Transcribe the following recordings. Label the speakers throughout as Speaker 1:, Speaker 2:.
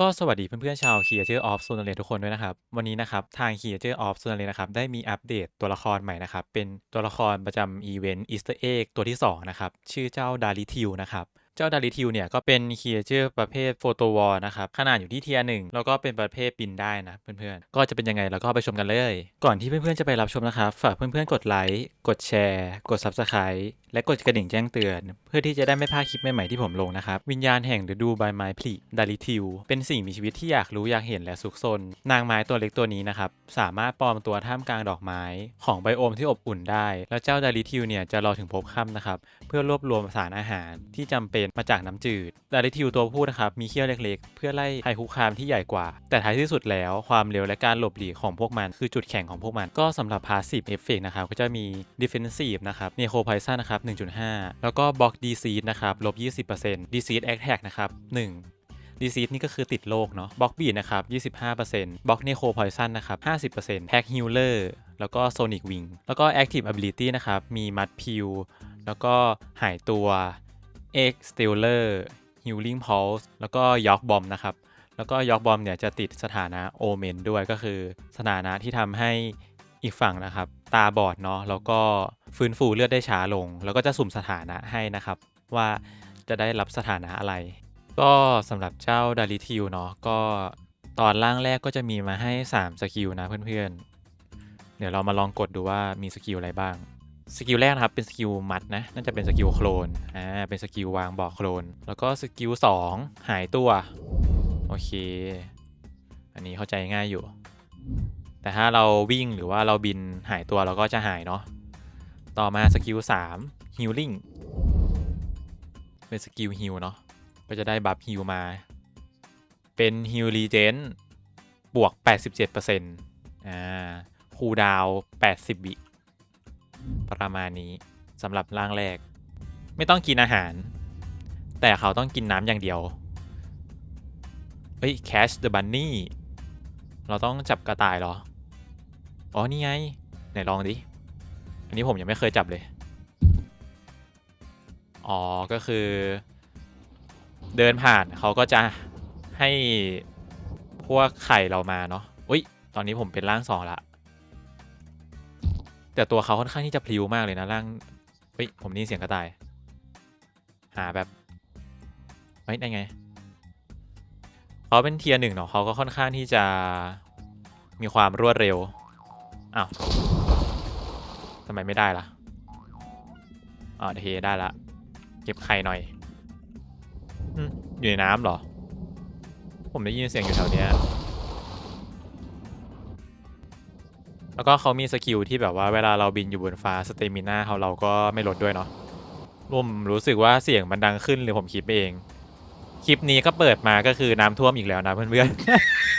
Speaker 1: ก็สวัสดีเพื่อนๆชาว Creator of Sonare ทุกคนด้วยนะครับ วันนี้นะครับ ทาง Creator of Sonare นะครับ ได้มีอัปเดตตัวละครใหม่นะครับ เป็นตัวละครประจำอีเวนต์ Easter Egg ตัวที่ 2 นะครับ ชื่อเจ้า d a r i t i l นะครับเจ้า d a r i t i l เนี่ยก็เป็น Creature ประเภท Photo Wall นะครับ ขนาดอยู่ที่เทียร์หนึ่งแล้วก็เป็นประเภทบินได้นะเพื่อนๆ ก็จะเป็นยังไงเราก็ไปชมกันเลย ก่อนที่เพื่อนๆจะไปรับชมนะครับ ฝากเพื่อนๆกดไลค์ กดแชร์ กด Subscribe และกดกระดิ่งแจ้งเตือน เพื่อที่จะได้ไม่พลาดคลิปใหม่ๆที่ผมลงนะครับ วิญญาณแห่งฤดูใบไม้ผลิดาริทิว เป็นสิ่งมีชีวิตที่อยากรู้อยากเห็นและซุกซน นางไม้ตัวเล็กตัวนี้นะครับ สามารถปลอมตัวท่ามกลางดอกไม้ ของไบโอมที่อบอุ่นได้ แล้วเจ้าดาริทิวเนี่ยจะรอถึงพบค่ำนะครับ เพื่อรวบรวมสารอาหารที่จำเป็นมาจากน้ำจืด ดาริทิวตัวผู้นะครับมีเขี้ยวเล็กๆ เพื่อไล่ภัยคุกคามที่ใหญ่กว่า แต่ท้ายที่สุดแล้วความเร็วและการหลบหลีกของพวกมันคือจุดแข็งของพวกมัน ก็สำหรับ Passive Effect นะครับก็จะมี Defensive นะครับ Necro Poison นะครับ1.5 แล้วก็ Block Disease นะครับลบ 20% Disease Attack นะครับ 1ดีซีดนี่ก็คือติดโรคเนาะบล็อกบีนะครับ 25%บล็อกเนโคพอยซันนะครับ 50%แพ็กฮิลเลอร์แล้วก็โซนิกวิงแล้วก็ Active Ability นะครับ มีมัดพิวแล้วก็หายตัว X s t e l l e r Healing Pulse แล้วก็ยอกบอมนะครับ แล้วก็ยอกบอมเนี่ยจะติดสถานะโอเมนด้วยก็คือสถานะที่ทำให้อีกฝั่งนะครับ ตาบอดเนาะแล้วก็ ฟื้นฟูเลือดได้ช้าลง แล้วก็จะสุ่มสถานะให้นะครับ ว่าจะได้รับสถานะอะไร ก็สำหรับเจ้าดาริทิวเนาะก็ตอนล่างแรกก็จะมีมาให้ 3 สกิลนะเพื่อนๆ เดี๋ยวเรามาลองกดดูว่ามีสกิลอะไรบ้าง สกิลแรกนะครับเป็นสกิลมัดนะ น่าจะเป็นสกิลโคลน อ่า เป็นสกิลวางบอกโคลน แล้วก็สกิล2หายตัว โอเค อันนี้เข้าใจง่ายอยู่ แต่ถ้าเราวิ่งหรือว่าเราบินหายตัวเราก็จะหายเนาะ ต่อมาสกิล3 healing เป็นสกิล heal เนาะก็จะได้บัฟ heal มา เป็น heal regen บวก 87%อ่าคูดาว 80 วิ ประมาณนี้สำหรับร่างแรก ไม่ต้องกินอาหาร แต่เขาต้องกินน้ำอย่างเดียว เฮ้ย catch the bunny เราต้องจับกระต่ายเหรอ อ๋อ นี่ไง ไหนลองดิ นนี้ผมยังไม่เคยจับเลย อ๋อ ก็คือ เดินผ่านเขาก็จะให้พวกไข่เรามาเนาะ อุ้ย ตอนนี้ผมเป็นร่างสองละ แต่ตัวเขาค่อนข้างที่จะพลิ้วมากเลยนะร่างเฮ้ย ผมนี่เสียงกระต่าย หาแบบเฮ้ยได้ไง เขาเป็นเทียร์หนึ่งเนาะเขาก็ค่อนข้างที่จะมีความรวดเร็ว อ้าว ทำไมไม่ได้ล่ะอ๋อโอเคได้ละ เก็บไข่หน่อยอมอยู่ในน้ำเหรอ ผมได้ยินเสียงอยู่แถวเนี้ย แล้วก็เขามีสกิลที่แบบว่าเวลาเราบินอยู่บนฟ้าสเตมิน่าเขาเราก็ไม่ลดด้วยเนาะผมรู้สึกว่าเสียงมันดังขึ้นหรือผมคิดไปเอง คลิปนี้ก็เปิดมาก็คือน้ำท่วมอีกแล้วนะเพื่อน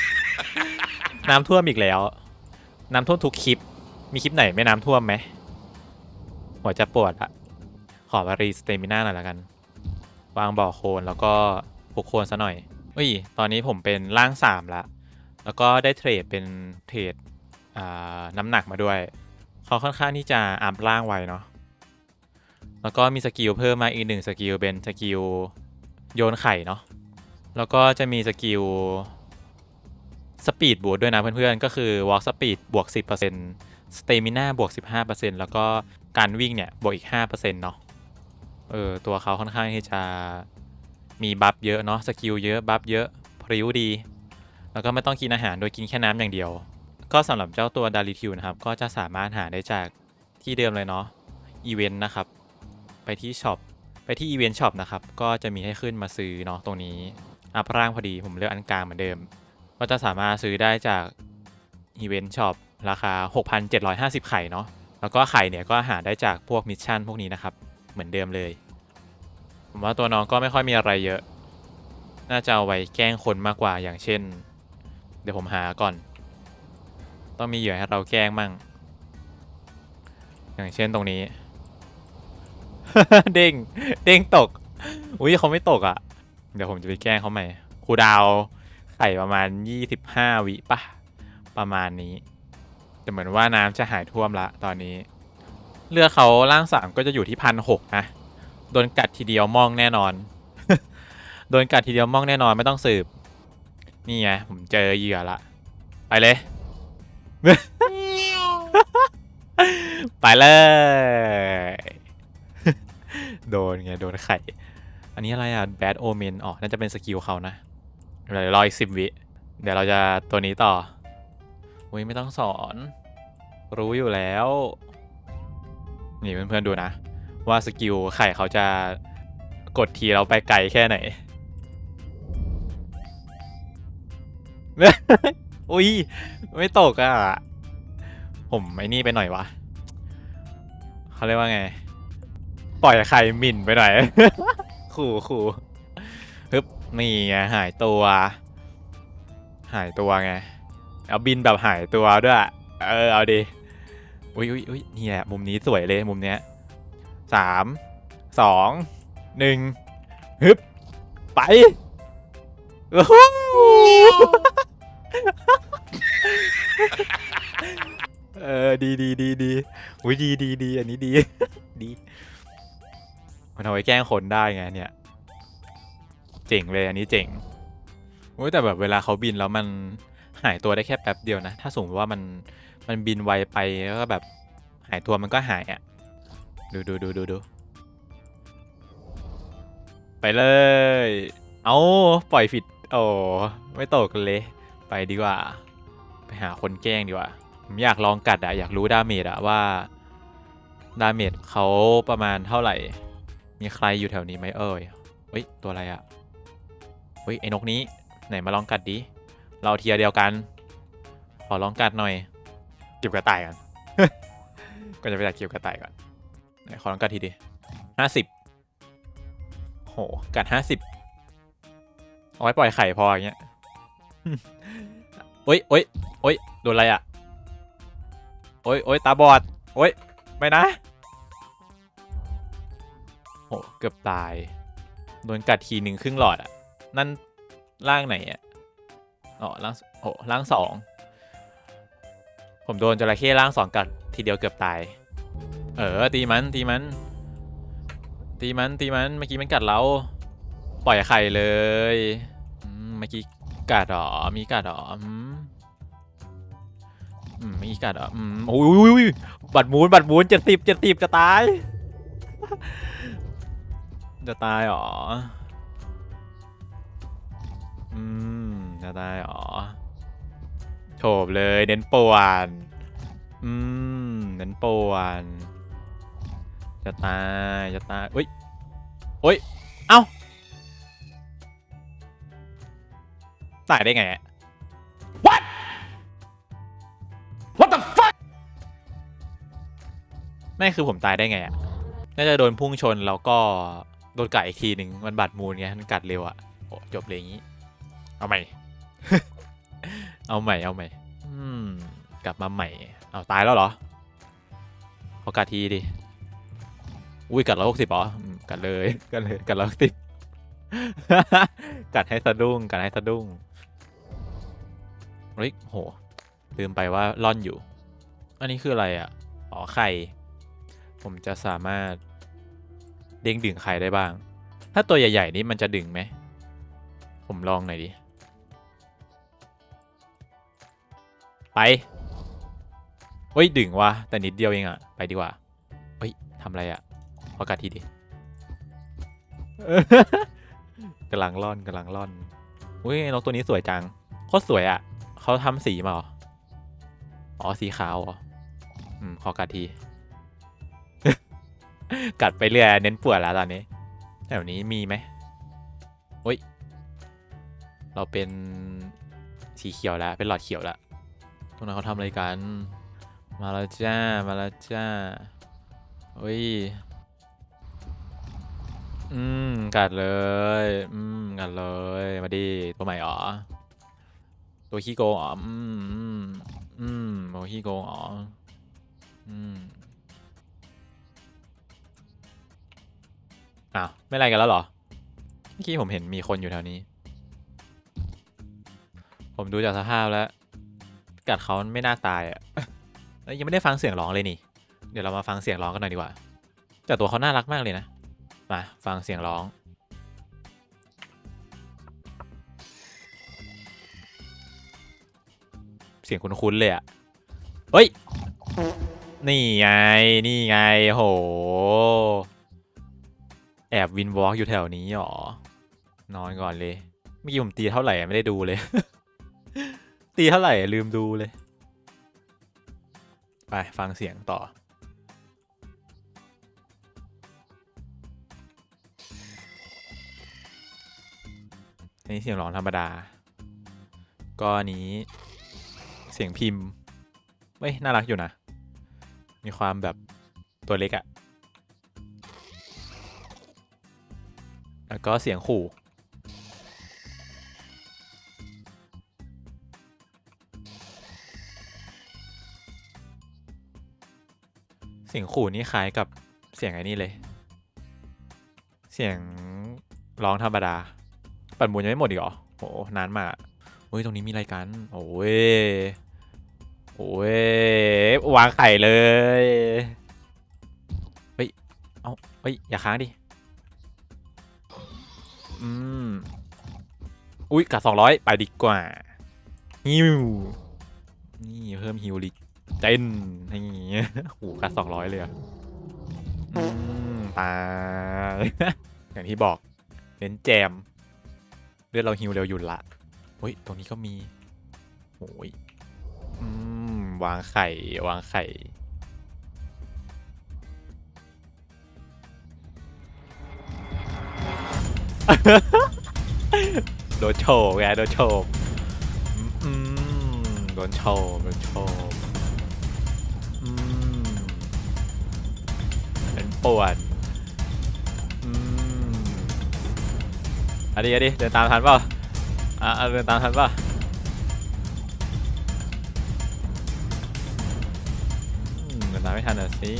Speaker 1: ๆ น้ำท่วมอีกแล้ว น้ำท่วมทุกคลิป มีคลิปไหนไม่น้ำท่วมไหม หัวจะปวดอะขอมารีสเตมิน่าหน่อยละกัน วางบ่อโคลนแล้วก็ปลุกโคลนซะหน่อยอุ้ยตอนนี้ผมเป็นร่างสามละ แล้วก็ได้เทรดเป็นเทรดน้ำหนักมาด้วยเขาค่อนข้างที่จะอัพร่างไวเนาะแล้วก็มีสกิลเพิ่มมาอีกหนึ่งสกิลเป็นสกิลโยนไข่เนาะแล้วก็จะมีสกิลสปีดบวกด้วยนะเพื่อนๆ ก็คือ walk speed บวก 10% stamina บวก 15%แล้วก็ การวิ่งเนี่ยบวกอีก5%เนาะเออตัวเขาค่อนข้างที่จะมีบัฟเยอะเนาะสกิลเยอะบัฟเยอะพริ้วดี แล้วก็ไม่ต้องกินอาหารโดยกินแค่น้ำอย่างเดียว ก็สำหรับเจ้าตัวดาริทิวนะครับ ก็จะสามารถหาได้จากที่เดิมเลยเนาะอีเวนต์นะครับ ไปที่ช็อปไปที่อีเวนต์ช็อปนะครับ ก็จะมีให้ขึ้นมาซื้อเนาะตรงนี้อัพร่างพอดีผมเลือกอันกลางเหมือนเดิม ก็จะสามารถซื้อได้จากอีเวนต์ช็อปราคา 6,750 ไข่เนาะ แล้วก็ไข่เนี่ยก็หาได้จากพวกมิชชั่นพวกนี้นะครับ เหมือนเดิมเลย ผมว่าตัวน้องก็ไม่ค่อยมีอะไรเยอะ น่าจะเอาไว้แกล้งคนมากกว่าอย่างเช่น เดี๋ยวผมหาก่อน ต้องมีเหยื่อให้เราแกล้งมั่ง อย่างเช่นตรงนี้ เด้งเด้งตก อุ้ยเขาไม่ตกอะ่ะ เดี๋ยวผมจะไปแกล้งเขาใหม่ครูดาวไข่ประมาณ 25 วิปะประมาณนี้ แต่เหมือนว่าน้ำจะหายท่วมละตอนนี้เลือเขาล่างสามก็จะอยู่ที่พันหกนะโดนกัดทีเดียวมองแน่นอน โดนกัดทีเดียวมองแน่นอนไม่ต้องสืบ นี่ไงผมเจอเหยื่อละ ไปเลย ไปเลย โดนไงโดนไข่ อันนี้อะไรอะ bad omen อ๋อน่าจะเป็นสกิลเขานะเดี๋ยวรออีกสิบวิ เดี๋ยวเราจะตัวนี้ต่อ อุ้ยไม่ต้องสอน รู้อยู่แล้ว นี่เพื่อนๆดูนะ ว่าสกิลไข่เขาจะกดทีเราไปไกลแค่ไหนอุ้ยไม่ตกอะ ผมไอ้นี่ไปหน่อยวะเขาเรียกว่าไง ปล่อยไข่หมิ่นไปหน่อย ขู่ขู่ฮึบนี่ไงหายตัว หายตัวไง เอาบินแบบหายตัวด้วยเออเอาดิอุ้ยอุ้ยอุ้ยนี่แหละมุมนี้สวยเลยมุมเนี้ยสามสองหนึ่งฮึบไปโอ้โหเออดีดีดีดีอุ้ยดีดีดีอันนี้ดีดีมันเอาไว้แกล้งคนได้ไงเนี่ย เจ๋งเลยอันนี้เจ๋งโอ้ยแต่แบบเวลาเขาบินแล้วมัน หายตัวได้แค่แป๊บเดียวนะ ถ้าสมมติว่ามันมันบินไวไปแล้วก็แบบหายตัวมันก็หายอะ่ะ ดูดูดูดูดูไปเลย เอาปล่อยผิด โอ้ไม่ตกเลย ไปดีกว่า ไปหาคนแกล้งดีกว่า ผมอยากลองกัดอะอยากรู้ดาเมจอะว่า ดาเมจเขาประมาณเท่าไหร่ มีใครอยู่แถวนี้ไหมเอ่ยเฮ้ย ตัวอะไรอะเฮ้ย ไอ้นกนี้ ไหนมาลองกัดดิ เราเทียร์เดียวกัน ขอลองกัดหน่อยเก็บกระต่ายกันก็จะไปตัดเก็บกระต่ายก่อนไหนขอลองกัดทีดิห้าสิบโหกัดห้าสิบเอาไว้ปล่อยไข่พออย่างเงี้ยโอ๊ยโอ๊ยโอ๊ยโดนอะไรอะโอ๊ยโอ๊ยตาบอด โอ๊ยไม่นะโหเกือบตาย โดนกัดทีหนึ่งครึ่งหลอดอะนั่นร่างไหนอะ อ๋อร่างโอ้ร่างสองผมโดนจระเข้ร่างสองกัดทีเดียวเกือบตาย เออ ตีมันตีมัน ตีมันตีมันเมื่อกี้มันกัดเราปล่อยไข่เลยเมื่อกี้กัดเหรอมีกัดเหรออืมอืมเมื่อกี้กัดเหรออืมโอ้ยอุ้ยบัตรมูนบัตรมูนเจ็ดสิบเจ็ดสิบจะตาย จะตายเหรออืม จะตายเหรอโฉบเลยเน้นป่วนอืมเน้นป่วนจะตายจะตายอุ้ยอุ้ยเอ้าตายได้ไงอะ What What the fuck ไม่คือผมตายได้ไงอะน่าจะโดนพุ่งชนแล้วก็โดนกัดอีกทีหนึ่งมันบาดมูลไงมันกัดเร็วอะโอ้จบเลยอย่างนี้ เอาใหม่ เอาใหม่เอาใหม่อืมกลับมาใหม่ เอาตายแล้วเหรอขอกัดทีดิ อุ้ยกัดร้อยหกสิบเหรออืมกัดเลยกัดเลยกัดร้อยหกสิบกัดให้สะดุ้งกัดให้สะดุ้งเฮ้ยโหลืมไปว่าล่อนอยู่ อันนี้คืออะไรอะ อ๋อไข่ ผมจะสามารถเด้งดึงไข่ได้บ้าง ถ้าตัวใหญ่ ๆ นี้มันจะดึงไหม ผมลองหน่อยดิ ไป เฮ้ยดึงวะแต่นิดเดียวเองอะไปดีกว่า เฮ้ยทำอะไรอะขอกัดทีดิกำลังล่อนกำลังล่อนอุ้ยนกตัวนี้สวยจังโคตรสวยอะเขาทำสีมาหรออ๋อสีขาวเหรออืมขอกัดที กัดไปเรื่อยเน้นปวดแล้วตอนนี้แถวนี้มีไหมโอ้ย เราเป็นสีเขียวแล้ว เป็นหลอดเขียวแล้ว ตรงนั้นเขาทำอะไรกัน มาแล้วจ้า มาแล้วจ้าเฮ้ย อืม กัดเลย อืม กัดเลย มาดิตัวใหม่อ๋อ ตัวขี้โกงอ๋อ อืม อืม อืมตัวขี้โกงอ๋อ อืม อ้าว ไม่ไรกันแล้วเหรอ เมื่อกี้ผมเห็นมีคนอยู่แถวนี้ ผมดูจากสภาพแล้ว กัดเขาไม่น่าตายอะเอ้ยยังไม่ได้ฟังเสียงร้องเลยนี่ เดี๋ยวเรามาฟังเสียงร้องกันหน่อยดีกว่า แต่ตัวเขาน่ารักมากเลยนะ มาฟังเสียงร้อง เสียงคุ้นๆเลยอะ เฮ้ย นี่ไง นี่ไง โห แอบวินวอล์กอยู่แถวนี้หรอ นอนก่อนเลย เมื่อกี้ผมตีเท่าไหร่ไม่ได้ดูเลย ตีเท่าไหร่ลืมดูเลย ไปฟังเสียงต่อ อันนี้เสียงร้องธรรมดา ก็นนี้เสียงพิมพ์เฮ้ย น่ารักอยู่นะ มีความแบบตัวเล็กอะแล้วก็เสียงขู่ สียงขู่นี่คล้ายกับเสียงไอ้นี่เลย เสียงร้องธรรมดา ปัดหมุนยังไม่หมดอีกเหรอโหนานมากเฮ้ยตรงนี้มีอะไรกันโอ้ยโอ้ยวางไข่เลยเฮ้ยเอาเฮ้ยอย่าค้างดิอืมอุ้ยกัดสองร้อยไปดีกว่าฮิวนี่เพิ่มฮิวลิ เจนนี่โหูกัดสองร้อยเลยอะอืมตายอย่างที่บอกเน้นแจม เลือดเราฮิวเร็วอยู่ละเฮ้ย ตรงนี้ก็มีโอ้ยอืมวางไข่ วางไข่ โดนโฉบไงโดนโฉบอืมโดนโฉบโดนโฉบ ปวดอันนี้อันนี้เดินตามทันเปล่าอะอะเดินตามทันเปล่าเดินตามไม่ทันอะสิ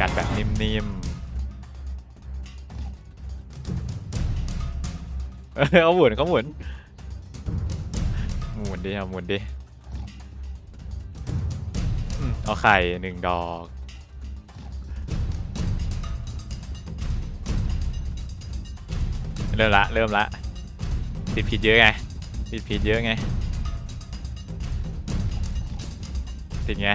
Speaker 1: กัดแบบนิ่มๆ เออเอาหมุนเขาหมุน หมุนดิเอาหมุนดิ เอาไข่หนึ่งดอก เริ่มละ เริ่มละผิดผิดเยอะไงผิดผิดเยอะไง ติดไง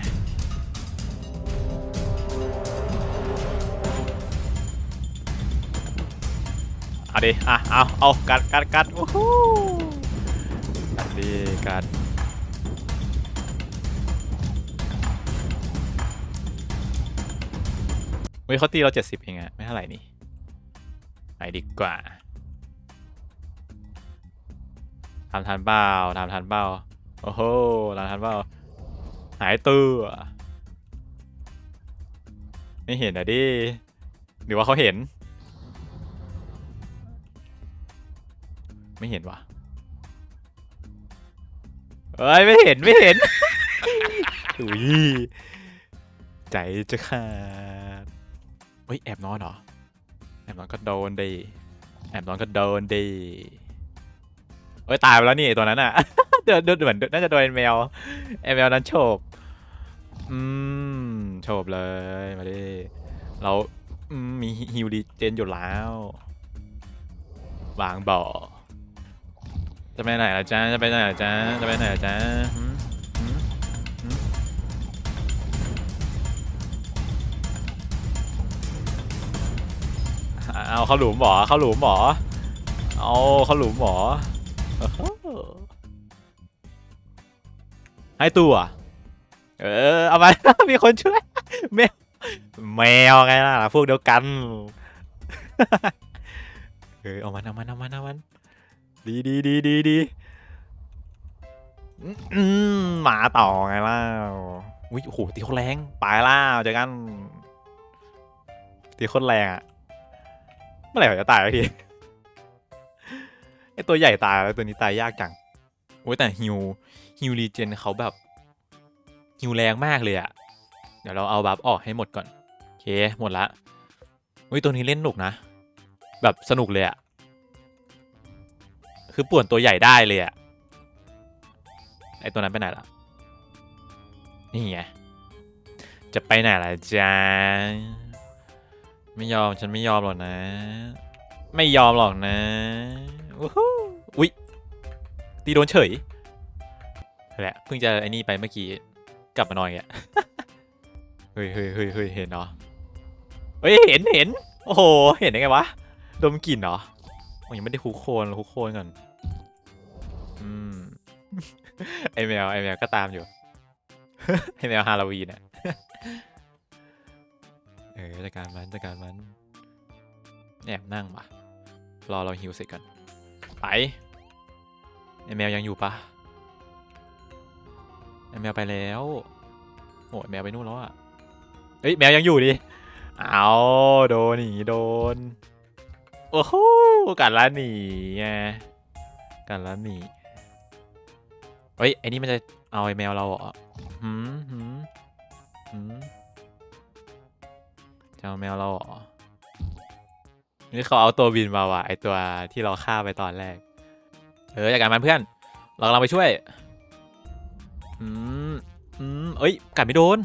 Speaker 1: เอาดิ อะ เอา เอา กัดกัดกัดโอ้โหกัดดิกัด ฮ้ยเขาตีเราเจ็ดสิบเองอะไม่เท่าไหร่นี่ไปดีกว่าทำทันเปล่าทำทันเปล่าโอ้โหทำทันเปล่าหายตัวไม่เห็นอะดิหรือว่าเขาเห็น ไม่เห็นวะเอ้ยไม่เห็นไม่เห็นอุ้ยใจจะขาด ฮ้ยแอบนอนเหรอ แอบนอนก็โดนดี แอบนอนก็โดนดีเฮ้ยตายไปแล้วนี่ตัวนั้นอะ เดินเดินเหมือนน่าจะโดนแมวไอแมวนั้นโฉบอืมโฉบเลยมาดิเราอืมมีฮิวดีเจนอยู่แล้ววางบ่อจะไปไหนล่ะจ๊ะจะไปไหนล่ะจ๊ะจะไปไหนล่ะจ๊ะ เอาเข้าหลุมหมอเข้าหลุมหมอเอาเข้าหลุมหมอให้ตัวเออเอามามีคนช่วยแมวแมวไงล่ะพวกเดียวกันเออเอามันเอามันเอามันเอามันดีดีดีดีดีอืมาต่อไงล่ะอุ้ยโหตีโคนแรงไปล้วเจอกันตีโคนแรงอะ เมื่อไหร่เขาจะตายสักทีไอตัวใหญ่ตายแล้วตัวนี้ตายยากจังโอ้ยแต่ฮิวฮิวรีเจนเขาแบบฮิวแรงมากเลยอะเดี๋ยวเราเอาบัฟออกให้หมดก่อนโอเคหมดละอุ้ยตัวนี้เล่นหนุกนะ แบบสนุกเลยอะคือป่วนตัวใหญ่ได้เลยอะไอตัวนั้นไปไหนล่ะนี่ไงจะไปไหนล่ะจ๊ะ ไม่ยอมฉันไม่ยอมหรอกนะ ไม่ยอมหรอกนะโวู้ฮู้อุ้ยตีโดนเฉยแหละเพิ่งจะไอ้นี่ไปเมื่อกี้กลับมานอนอีกอะเฮ้ยเฮ้ยเฮ้ยเฮ้ยเห็นเนาะเฮ้ยเห็นเห็นโอ้โหเห็นได้ไงวะดมกลิ่นเหรอโอ้ยยังไม่ได้คุกโคนคุกโคนก่อนอืมไอแมวไอแมวก็ตามอยู่ไอแมวฮาโลวีนเนี่ย ออจัดการมันจัดการมันแอบนั่งปะรอเราฮิวเสร็จก่อนไปไอแมวยังอยู่ปะไอแมวไปแล้วโอ้ยแมวไปนู่นแล้วอะเฮ้ยแมวยังอยู่ดิเอาโดนหนีโดนโอ้โหกัดแล้วหนีไงกัดแล้วหนีเฮ้ยไอ้นี่มันจะเอาไอแมวเราเหรอหืมหืมหืม จะเอาแมวเราเหรอ นี่เขาเอาตัวบินมาว่ะไอตัวที่เราฆ่าไปตอนแรก เออจัดการมันเพื่อน เรากำลังไปช่วย อืม อืม เอ้ย กัดไม่โดน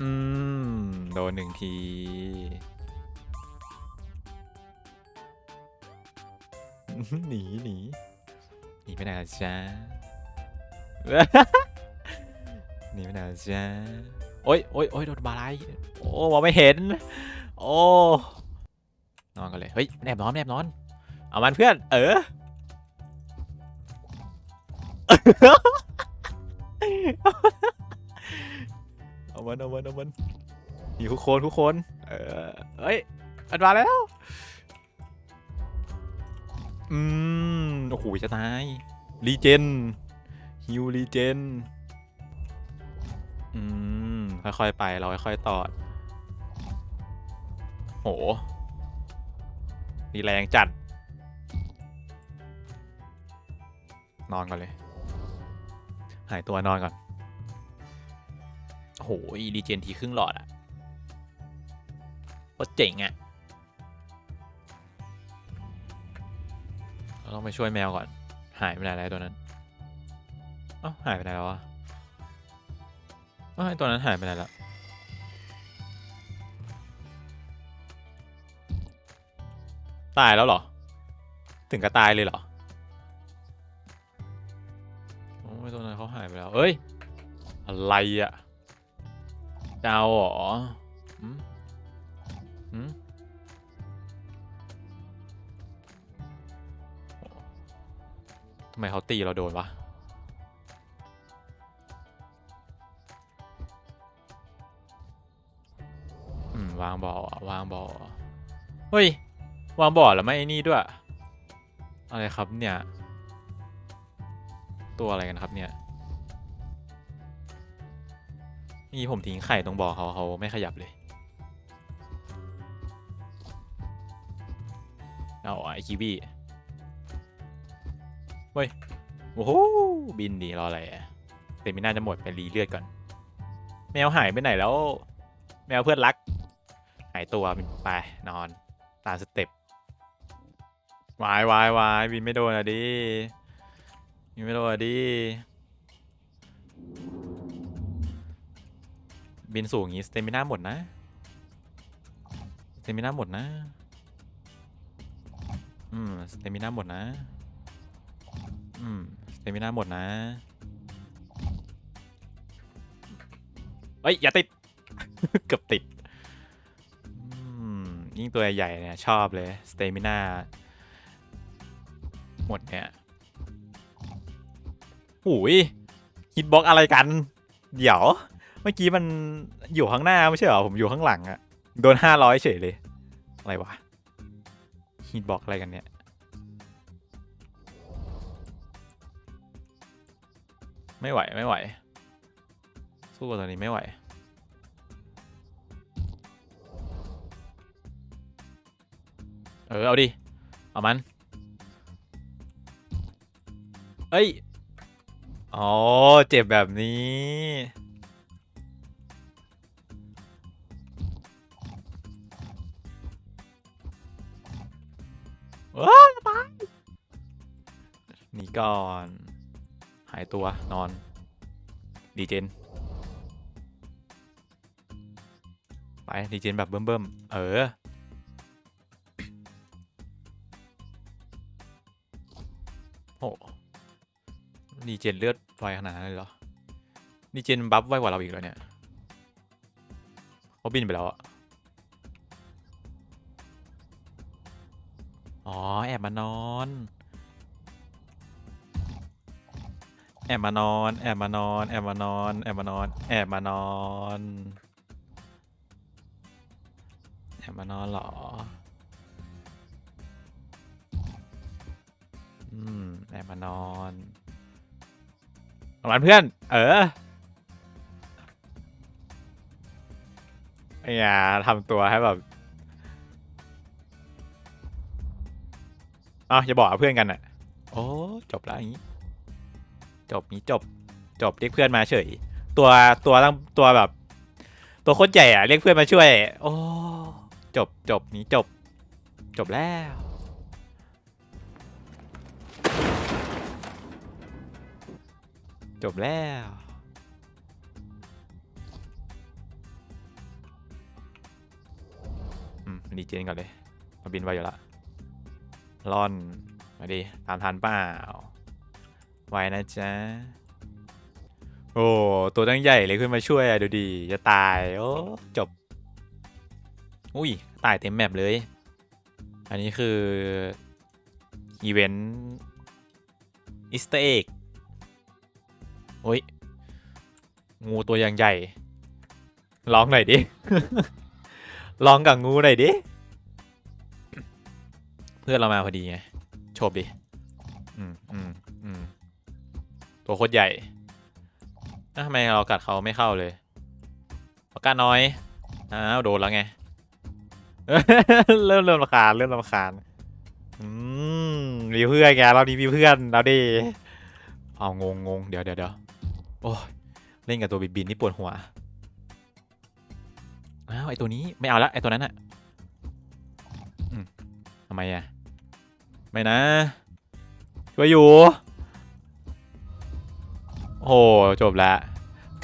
Speaker 1: อืม โดนหนึ่งที หนีหนีหนีไปไหนล่ะจ๊ะ หนีไปไหนล่ะจ๊ะ โอ๊ยโอ๊ยโอ๊ยโดนบาลายโอ้มองไม่เห็น โอ้นอนกันเลย เฮ้ย แนบนอน แนบนอน เอามันเพื่อน เออ เอามัน เอามัน เอามันมีทุกคนทุกคน เออเฮ้ยมันมาแล้ว อืม โอ้โห จะตาย รีเจน ฮิวรีเจน อืม ค่อยๆไปเราค่อยๆตอด โหมีแรงจัด นอนก่อนเลย หายตัวนอนก่อนโหดีเจนทีครึ่งหลอดอะก็เจ๋งอะเราต้องไปช่วยแมวก่อน หายไปไหนแล้วตัวนั้น เอ้าหายไปไหนแล้ววะ เอ้ยตัวนั้นหายไปไหนแล้วตายแล้วเหรอ ถึงกับตายเลยเหรอ โอ้ยตัวนั้นเขาหายไปแล้ว เอ้ย อะไรอะเจ้าเหรออืมอืมทำไมเขาตีเราโดนวะ วางบ่อวางบ่อเฮ้ยวางบ่อแล้วไม่ไอ้นี่ด้วย อะไรครับเนี่ย ตัวอะไรกันครับเนี่ยนี่ผมทิ้งไข่ตรงบ่อเขาเขาไม่ขยับเลยเอาไอ้คิวี่เฮ้ยโอ้โหบินดีรออะไรอะเตมิน่าจะหมดไปรีเลือดก่อน แมวหายไปไหนแล้ว แมวเพื่อนรัก หายตัวไปนอนตามสเต็ปวายวายวายบินไม่โดนอะดิบินไม่โดนอะดิบินสูงงี้สเตมิน่าหมดนะสเตมิน่าหมดนะ อืมสเตมิน่าหมดนะ อืมสเตมิน่าหมดนะเฮ้ย อย่าติด เกือบติด ยิ่งตัวใหญ่เนี่ยชอบเลยสเตมิน่าหมดเนี่ยหูยฮิตบ็อกอะไรกัน เดี๋ยว เมื่อกี้มันอยู่ข้างหน้าไม่ใช่เหรอ ผมอยู่ข้างหลังอะโดนห้าร้อยเฉยเลย อะไรวะฮิตบ็อกอะไรกันเนี่ยไม่ไหว ไม่ไหว สู้กับตัวนี้ไม่ไหว เออ เอาดิ เอามัน เอ้ย อ๋อ เจ็บแบบนี้ ว้าวตายหนีก่อน หายตัวนอน ดีเจน ไป ดีเจนแบบเบิ่มๆเออ ดีเจนเลือดไวขนาดนั้นเลยเหรอดีเจนบัฟไวกว่าเราอีกแล้วเนี่ยเขาบินไปแล้วอะอ๋อ แอบมานอน แอบมานอน แอบมานอน แอบมานอน แอบมานอน แอบมานอน แอบมานอนเหรอ อืม แอบมานอน นอนเพื่อน เออไอ้ยาทำตัวให้แบบอ้าวอย่าบอกเพื่อนกันอะ โอ้จบแล้วอย่างนี้ จบนี้จบ จบเรียกเพื่อนมาเฉย ตัวตัวตั้งตัวแบบ ตัวโคตรใหญ่อะเรียกเพื่อนมาช่วย โอ้จบจบนี้จบ จบแล้ว จบแล้ว อืมดีเจนก่อนเลยมาบินไปอยู่ละร่อน มาดิตามทันเปล่า ไว้นะจ๊ะ โอ้ ตัวตั้งใหญ่เลยขึ้นมาช่วยอะดูดี จะตาย โอ้ จบ อุ้ย ตายเต็มแมปเลย อันนี้คือ อีเวนต์อิสเตอร์เอ็ก โอ้ย งูตัวอย่างใหญ่ลองหน่อยดิลองกับงูหน่อยดิ เพื่อนเรามาพอดีไง โชบดิ อืมอืมอืมตัวโคตรใหญ่ทำไมเรากัดเขาไม่เข้าเลยเรากัดน้อย อ้าว โดนแล้วไง เริ่มเริ่มรำคาญเริ่มรำคาญอืมมีเพื่อนไงเราดีมีเพื่อนเราดิเอางงงงเดี๋ยวเดี๋ยวเดี๋ยว โอ้ยเล่นกับตัวบินบินนี่ปวดหัว อ้าวไอตัวนี้ไม่เอาละไอตัวนั้นอะอทำไมอะไม่นะ ช่วยอยู่ โอ้โหจบแล้ว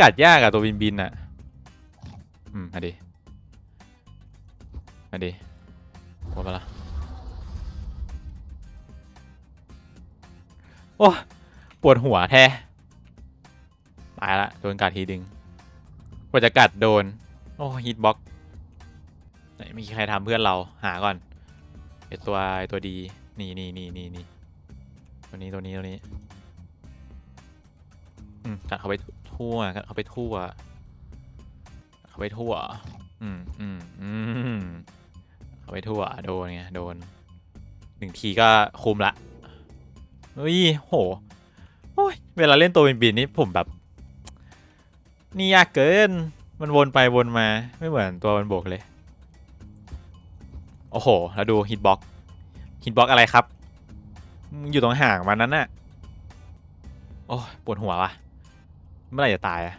Speaker 1: กัดยากอะตัวบินบินอะอืมมาดิมาดิหมดไปละโอ้ปวดหัวแท้ ตายละโดนกัดทีดึงกว่าจะกัดโดน โอ้ฮิตบ็อกไหนไม่มีใครทำเพื่อนเราหาก่อนไอตัวไอตัวดีนี่นี่นี่นี่นี่ตัวนี้ตัวนี้ตัวนี้อืมกัดเขาไปทั่วกัดเขาไปทั่วเขาไปทั่ว อืมอืมอืมเอาไปทั่วโดนไงโดนหนึ่งทีก็คุมละเฮ้ยโหโอ้ยเวลาเล่นตัวบินบินนี่ผมแบบ นี่ยากเกิน มันวนไปวนมาไม่เหมือนตัวมันโบกเลย โอ้โห แล้วดูฮิตบ็อกฮิตบ็อกอะไรครับ อยู่ตรงห่างมันนั้นน่ะ โอ้ยปวดหัววะเมื่อไหร่จะตายอะ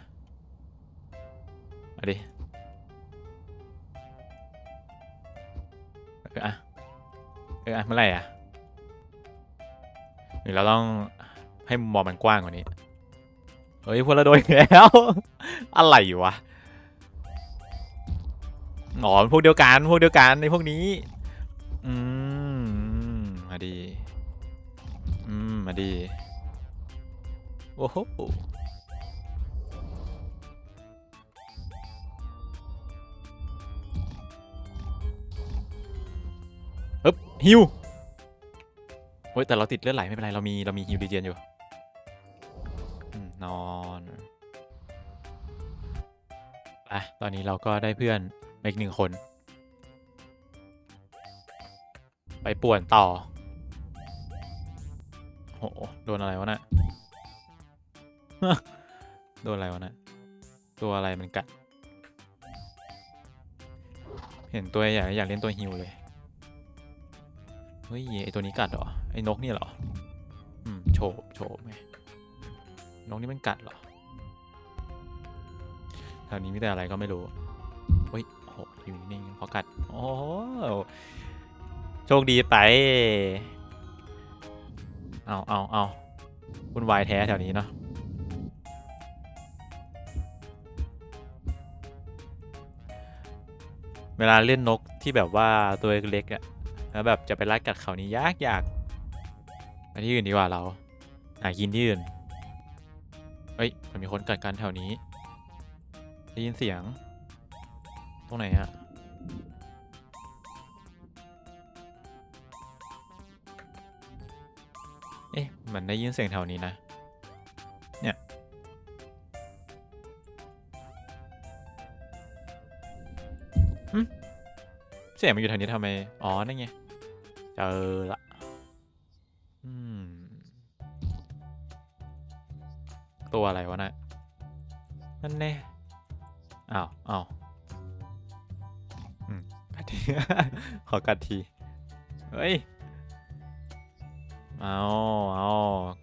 Speaker 1: มาดิเอออะเอออะเมื่อไหร่อะหรือเราต้องให้มุมมองมันกว้างกว่านี้ เฮ้ยพวกเราโดนอีกแล้ว อะไรอยู่วะอ๋อมันพวกเดียวกันพวกเดียวกันในพวกนี้ อืม มาดี อืม มาดี โอ้โหอึ๊บฮิวเฮ้ยแต่เราติดเลือดไหลไม่เป็นไร เรามีเรามีฮิวดีเจนอยู่ นอนไปตอนนี้เราก็ได้เพื่อนอีกหนึ่งคน ไปป่วนต่อ โห โดนอะไรวะน่ะโดนอะไรวะน่ะตัวอะไรมันกัด เห็นตัวอยากอยากเล่นตัวฮิวเลย เฮ้ยไอตัวนี้กัดเหรอ ไอ้นกนี่เหรอ อืม โฉบโฉบไง นกนี่มันกัดเหรอแถวนี้มีแต่อะไรก็ไม่รู้เฮ้ยโอ้โหอยู่นิ่งๆเพราะกัด โอ้โหโชคดีไป เอาเอาเอาวุ่นวายแท้แถวนี้เนาะเวลาเล่นนกที่แบบว่าตัวเล็กๆอะแล้วแบบจะไปไล่กัดเขานี่ยากยากไปที่อื่นดีกว่าเราหากินที่อื่น เฮ้ยมันมีคนกัดกันแถวนี้ได้ยินเสียง ตรงไหนอะเอ๊ะมันได้ยินเสียงแถวนี้นะ เนี่ย เสียงมันอยู่แถวนี้ทำไม อ๋อ นั่นไง เจอละ อืม ตัวอะไรวะนะนั่นแน่อ้าวอ้าวอืมกัดที ขอกัดที เฮ้ย เอาเอา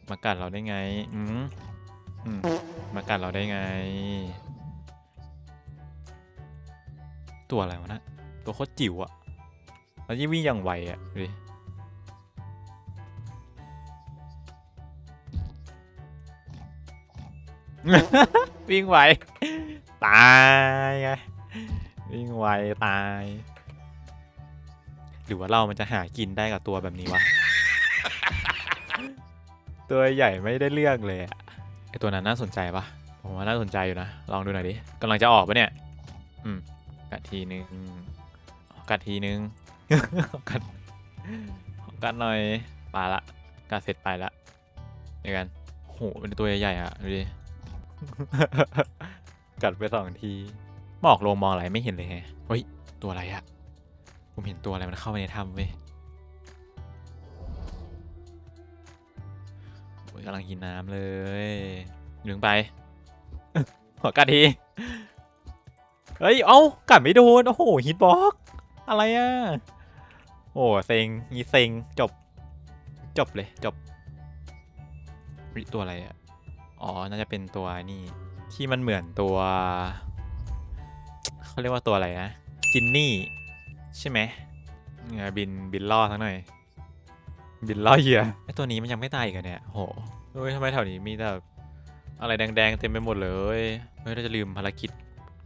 Speaker 1: มากัดเราได้ไง อืมอืมมากัดเราได้ไง ตัวอะไรวะนะ ตัวโคตรจิ๋วอะแล้วยิ่งวิ่งอย่างไวอะดูดิ วิ่งไวตายไงวิ่งไวตาย หรือว่าเรามันจะหากินได้กับตัวแบบนี้วะ ตัวใหญ่ไม่ได้เรื่องเลยอะไอตัวนั้นน่าสนใจปะผมว่าน่าสนใจอยู่นะ ลองดูหน่อยดิกำลังจะออกปะเนี่ย อืมกัดทีนึงกัดทีนึงกัดกัดหน่อยไปละกัดเสร็จไปละเดี๋ยวกันโหเป็นตัวใหญ่ๆอะดูดิ กัดไปสองทีหมอกลงมองอะไรไม่เห็นเลยแฮะเฮ้ย ตัวอะไรอะผมเห็นตัวอะไรมันเข้าไปในถ้ำเว้ยโอ้ยกำลังกินน้ำเลยหนึ่งไป ขอกัดที เฮ้ย เอ้า กัดไม่โดน โอ้โห ฮิตบ็อก อะไรอะโอ้เซ็งงี้เซ็งจบ จบเลย จบเฮ้ยตัวอะไรอะ อ๋อ น่าจะเป็นตัวนี่ ที่มันเหมือนตัวเขาเรียกว่าตัวอะไรนะ จินนี่ ใช่ไหมเนี่ยบินบินล่อทั้งหน่อย บินล่อเหยื่อไอตัวนี้มันยังไม่ตายอีกเหรอเนี่ยโหเฮ้ยทำไมแถวนี้มีแต่อะไรแดงๆเต็มไปหมดเลยเฮ้ยเราจะลืมภารกิจ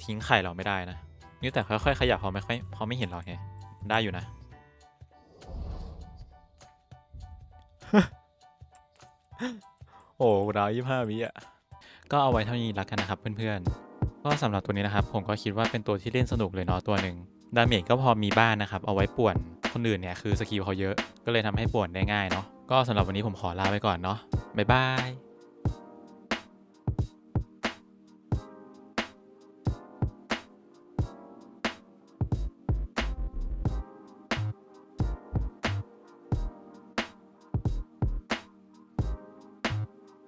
Speaker 1: ทิ้งไข่เราไม่ได้นะนี่แต่ค่อยๆขยับพอไม่ค่อยพอไม่เห็นหรอกไงได้อยู่นะ โอ้ดาวยี่ห้าวิอะ ก็เอาไว้เท่านี้ละกันนะครับเพื่อนๆ ก็สำหรับตัวนี้นะครับ ผมก็คิดว่าเป็นตัวที่เล่นสนุกเลยเนาะตัวหนึ่งดาเมจก็พอมีบ้านนะครับ เอาไว้ป่วน คนอื่นเนี่ยคือสกิลเขาเยอะ ก็เลยทำให้ป่วนได้ง่ายเนาะ ก็สำหรับวันนี้ผมขอลาไปก่อนเนาะ บ๊ายบาย